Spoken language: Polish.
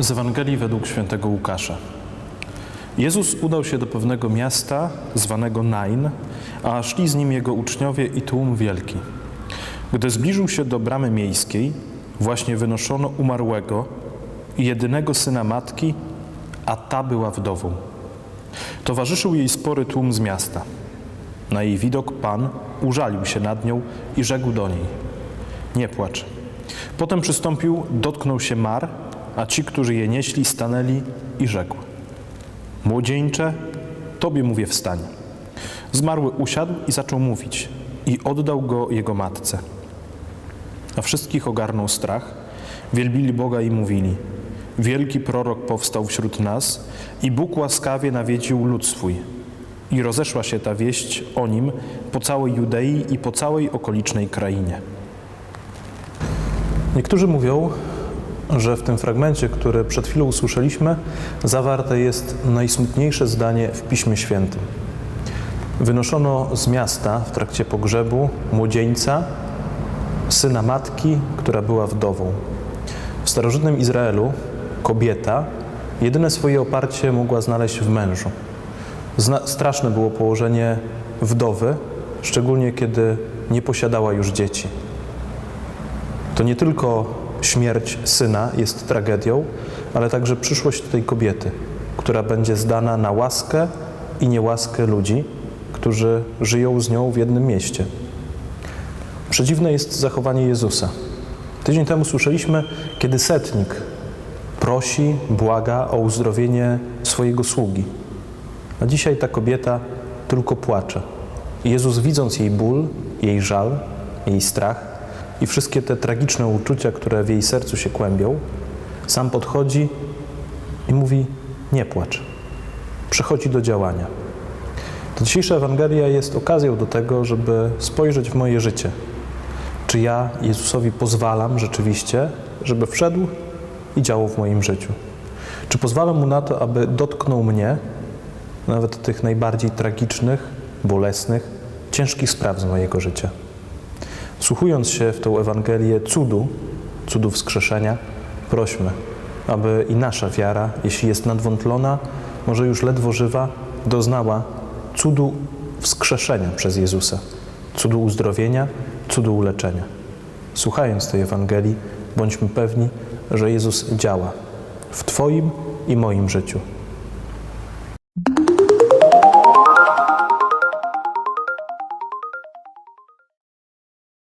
Z Ewangelii według świętego Łukasza. Jezus udał się do pewnego miasta zwanego Nain, a szli z nim jego uczniowie i tłum wielki. Gdy zbliżył się do bramy miejskiej, właśnie wynoszono umarłego i jedynego syna matki, a ta była wdową. Towarzyszył jej spory tłum z miasta. Na jej widok Pan użalił się nad nią i rzekł do niej: Nie płacz. Potem przystąpił, dotknął się mar, a ci, którzy je nieśli, stanęli i rzekł: Młodzieńcze, tobie mówię wstań. Zmarły usiadł i zaczął mówić, i oddał go jego matce. A wszystkich ogarnął strach, wielbili Boga i mówili: Wielki prorok powstał wśród nas, i Bóg łaskawie nawiedził lud swój. I rozeszła się ta wieść o nim po całej Judei i po całej okolicznej krainie. Niektórzy mówią, że w tym fragmencie, który przed chwilą usłyszeliśmy, zawarte jest najsmutniejsze zdanie w Piśmie Świętym. Wynoszono z miasta w trakcie pogrzebu młodzieńca, syna matki, która była wdową. W starożytnym Izraelu kobieta jedyne swoje oparcie mogła znaleźć w mężu. Zna- straszne było położenie wdowy, szczególnie kiedy nie posiadała już dzieci. To nie tylko śmierć syna jest tragedią, ale także przyszłość tej kobiety, która będzie zdana na łaskę i niełaskę ludzi, którzy żyją z nią w jednym mieście. Przedziwne jest zachowanie Jezusa. Tydzień temu słyszeliśmy, kiedy setnik prosi, błaga o uzdrowienie swojego sługi. A dzisiaj ta kobieta tylko płacze. Jezus, widząc jej ból, jej żal, jej strach i wszystkie te tragiczne uczucia, które w jej sercu się kłębią, sam podchodzi i mówi: Nie płacz. Przechodzi do działania. Ta dzisiejsza Ewangelia jest okazją do tego, żeby spojrzeć w moje życie. Czy ja Jezusowi pozwalam rzeczywiście, żeby wszedł i działał w moim życiu? Czy pozwalam mu na to, aby dotknął mnie, nawet tych najbardziej tragicznych, bolesnych, ciężkich spraw z mojego życia? Wsłuchując się w tę Ewangelię cudu, cudu wskrzeszenia, prośmy, aby i nasza wiara, jeśli jest nadwątlona, może już ledwo żywa, doznała cudu wskrzeszenia przez Jezusa, cudu uzdrowienia, cudu uleczenia. Słuchając tej Ewangelii, bądźmy pewni, że Jezus działa w Twoim i moim życiu.